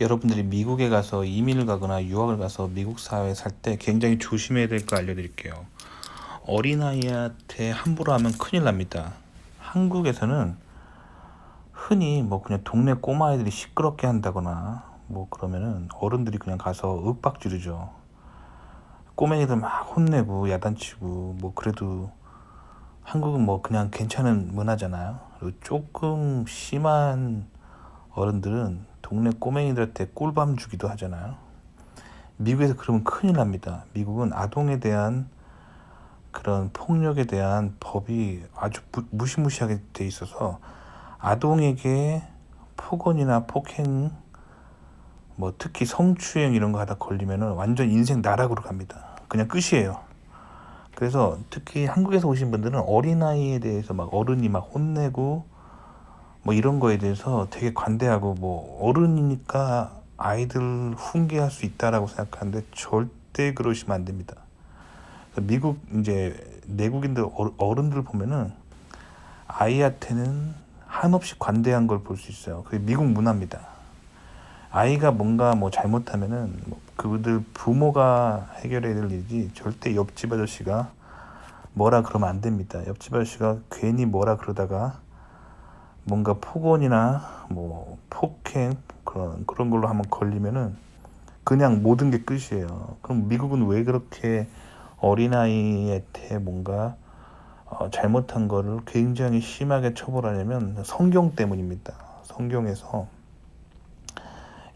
여러분들이 미국에 가서 이민을 가거나 유학을 가서 미국 사회에 살 때 굉장히 조심해야 될 거 알려드릴게요. 어린아이한테 함부로 하면 큰일 납니다. 한국에서는 흔히 뭐 그냥 동네 꼬마애들이 시끄럽게 한다거나 뭐 그러면은 어른들이 그냥 가서 윽박 지르죠. 꼬맹이들 막 혼내고 야단치고 뭐 그래도 한국은 뭐 그냥 괜찮은 문화잖아요. 그리고 조금 심한 어른들은 동네 꼬맹이들한테 꿀밤 주기도 하잖아요. 미국에서 그러면 큰일 납니다. 미국은 아동에 대한 그런 폭력에 대한 법이 아주 무, 무시무시하게 돼 있어서 아동에게 폭언이나 폭행 뭐 특히 성추행 이런 거 하다 걸리면은 완전 인생 나락으로 갑니다. 그냥 끝이에요. 그래서 특히 한국에서 오신 분들은 어린아이에 대해서 막 어른이 막 혼내고 뭐 이런 거에 대해서 되게 관대하고 뭐 어른이니까 아이들 훈계할 수 있다라고 생각하는데 절대 그러시면 안 됩니다. 미국 이제 내국인들 어- 어른들 보면은 아이한테는 한없이 관대한 걸 볼 수 있어요. 그게 미국 문화입니다. 아이가 뭔가 뭐 잘못하면은 뭐 그들 부모가 해결해야 될 일이지 절대 옆집 아저씨가 뭐라 그러면 안 됩니다. 옆집 아저씨가 괜히 뭐라 그러다가 뭔가 폭언이나 뭐 폭행 그런 그런 걸로 한번 걸리면은 그냥 모든 게 끝이에요. 그럼 미국은 왜 그렇게 어린아이한테 뭔가 어, 잘못한 거를 굉장히 심하게 처벌하냐면 성경 때문입니다. 성경에서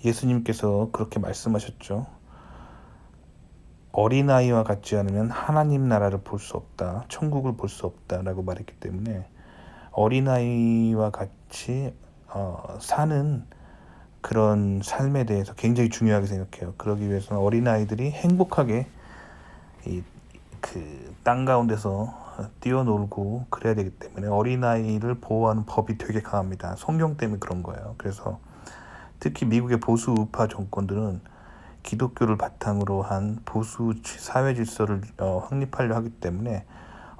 예수님께서 그렇게 말씀하셨죠. 어린아이와 같지 않으면 하나님 나라를 볼 수 없다. 천국을 볼 수 없다라고 말했기 때문에 어린아이와 같이 어, 사는 그런 삶에 대해서 굉장히 중요하게 생각해요. 그러기 위해서는 어린아이들이 행복하게 이 그 땅 가운데서 뛰어놀고 그래야 되기 때문에 어린아이를 보호하는 법이 되게 강합니다. 성경 때문에 그런 거예요. 그래서 특히 미국의 보수 우파 정권들은 기독교를 바탕으로 한 보수 사회 질서를 어, 확립하려 하기 때문에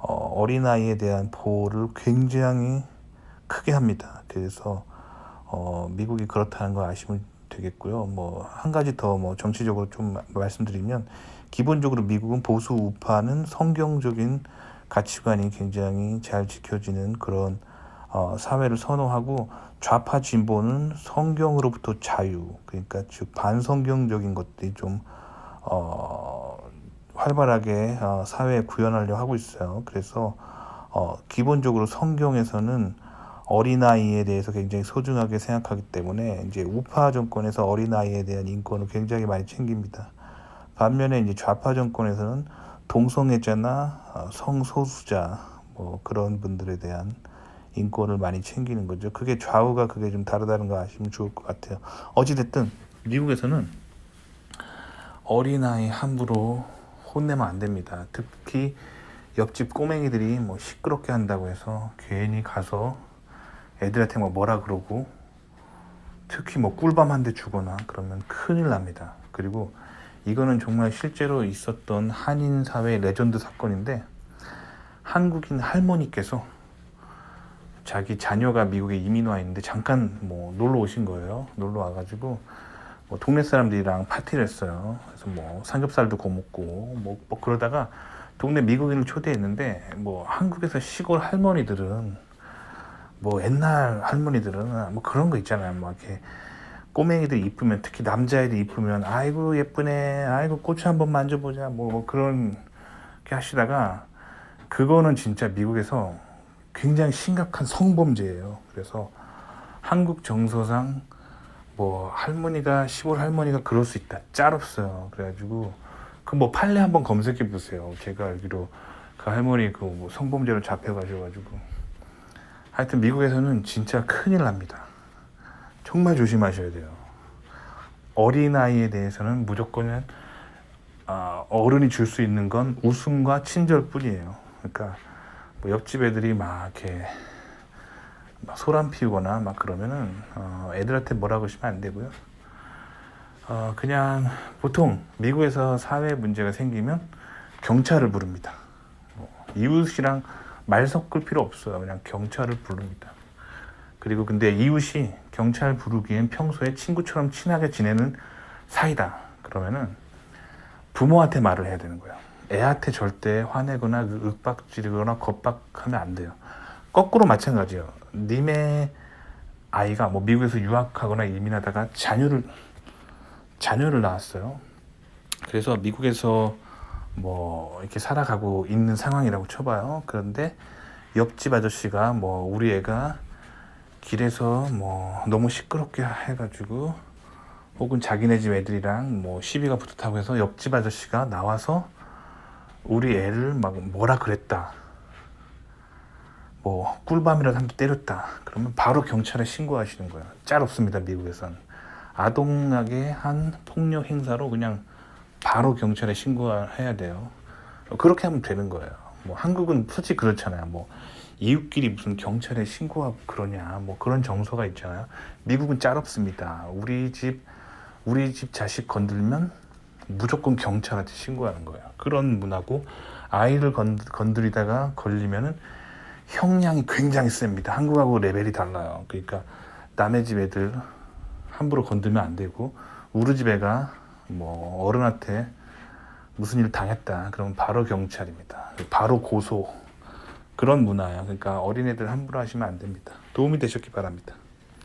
어, 어린아이에 대한 보호를 굉장히 크게 합니다. 그래서 어, 미국이 그렇다는 걸 아시면 되겠고요. 뭐 한 가지 더 뭐 정치적으로 좀 마- 말씀드리면 기본적으로 미국은 보수 우파는 성경적인 가치관이 굉장히 잘 지켜지는 그런 어, 사회를 선호하고 좌파 진보는 성경으로부터 자유 그러니까 즉 반성경적인 것들이 좀 어, 활발하게 어, 사회에 구현하려 하고 있어요. 그래서 어, 기본적으로 성경에서는 어린아이에 대해서 굉장히 소중하게 생각하기 때문에 이제 우파 정권에서 어린아이에 대한 인권을 굉장히 많이 챙깁니다. 반면에 이제 좌파 정권에서는 동성애자나 어, 성소수자 뭐 그런 분들에 대한 인권을 많이 챙기는 거죠. 그게 좌우가 그게 좀 다르다는 거 아시면 좋을 것 같아요. 어찌됐든 미국에서는 어린아이 함부로 혼내면 안 됩니다. 특히 옆집 꼬맹이들이 뭐 시끄럽게 한다고 해서 괜히 가서 애들한테 뭐 뭐라 그러고 특히 뭐 꿀밤 한 대 주거나 그러면 큰일 납니다. 그리고 이거는 정말 실제로 있었던 한인 사회 레전드 사건인데 한국인 할머니께서 자기 자녀가 미국에 이민 와 있는데 잠깐 뭐 놀러 오신 거예요. 놀러 와가지고 뭐 동네 사람들이랑 파티를 했어요. 그래서 뭐 삼겹살도 구워 먹고 뭐, 뭐 그러다가 동네 미국인을 초대했는데 뭐 한국에서 시골 할머니들은 뭐 옛날 할머니들은 뭐 그런 거 있잖아요. 뭐 이렇게 꼬맹이들 이쁘면 특히 남자애들 이쁘면 아이고 예쁘네, 아이고 고추 한번 만져보자 뭐, 뭐 그런 게 하시다가 그거는 진짜 미국에서 굉장히 심각한 성범죄예요. 그래서 한국 정서상 뭐 할머니가 시골 할머니가 그럴 수 있다 짤 없어요. 그래가지고 그 뭐 판례 한번 검색해 보세요. 제가 알기로 그 할머니 그 뭐 성범죄로 잡혀가셔가지고 하여튼 미국에서는 진짜 큰일 납니다. 정말 조심하셔야 돼요. 어린아이에 대해서는 무조건 아, 어른이 줄 수 있는 건 웃음과 친절뿐이에요. 그러니까 뭐 옆집 애들이 막 이렇게 막 소란 피우거나 막 그러면은 어, 애들한테 뭐라고 하시면 안 되고요. 어, 그냥 보통 미국에서 사회 문제가 생기면 경찰을 부릅니다. 뭐, 이웃이랑 말 섞을 필요 없어요. 그냥 경찰을 부릅니다. 그리고 근데 이웃이 경찰 부르기엔 평소에 친구처럼 친하게 지내는 사이다. 그러면은 부모한테 말을 해야 되는 거예요. 애한테 절대 화내거나 그 윽박지르거나 겁박하면 안 돼요. 거꾸로 마찬가지예요. 님의 아이가 뭐 미국에서 유학하거나 이민하다가 자녀를 자녀를 낳았어요. 그래서 미국에서 뭐 이렇게 살아가고 있는 상황이라고 쳐봐요. 그런데 옆집 아저씨가 뭐 우리 애가 길에서 뭐 너무 시끄럽게 해가지고 혹은 자기네 집 애들이랑 뭐 시비가 붙었다고 해서 옆집 아저씨가 나와서 우리 애를 막 뭐라 그랬다. 뭐 꿀밤이라도 한 대 때렸다. 그러면 바로 경찰에 신고하시는 거예요. 짤 없습니다 미국에선 아동에게 한 폭력 행사로 그냥 바로 경찰에 신고해야 돼요. 그렇게 하면 되는 거예요. 뭐 한국은 솔직히 그렇잖아요. 뭐 이웃끼리 무슨 경찰에 신고하고 그러냐. 뭐 그런 정서가 있잖아요. 미국은 짤 없습니다. 우리 집 우리 집 자식 건들면 무조건 경찰한테 신고하는 거예요. 그런 문화고 아이를 건, 건드리다가 걸리면은 형량이 굉장히 셉니다. 한국하고 레벨이 달라요. 그러니까 남의 집 애들 함부로 건들면 안 되고 우리 집 애가 뭐 어른한테 무슨 일 당했다 그러면 바로 경찰입니다. 바로 고소 그런 문화예요. 그러니까 어린애들 함부로 하시면 안 됩니다. 도움이 되셨기 바랍니다.